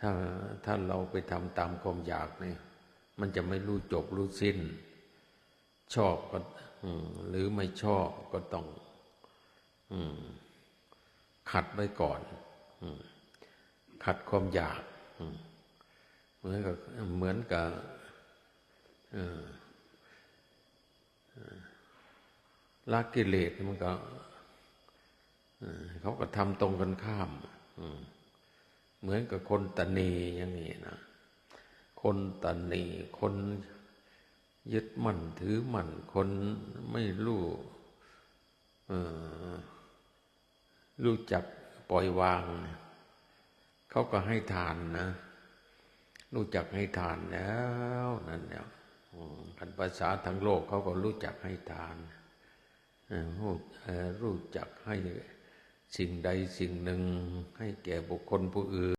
ถ้าถ้าเราไปทำตามความอยากเนี่ย มันจะไม่รู้จบรู้สิ้น ชอบก็หรือไม่ชอบก็ต้องขัดไว้ก่อนขัดความอยากเหมือนกับเหมือนกับละกิเลสมันก็เขาก็ทำตรงกันข้าม เหมือนกับคนตนีอย่างนี้นะคนตนีคนยึดมั่นถือมั่นคนไม่รู้รู้จักปล่อยวาง เขาก็ให้ทานนะ รู้จักให้ทานแล้วนั่นเนี่ยคันภาษาทั้งโลกเขาก็รู้จักให้ทานรู้จักให้ สิ่งใดสิ่งหนึ่งให้แก่บุคคลผู้อื่น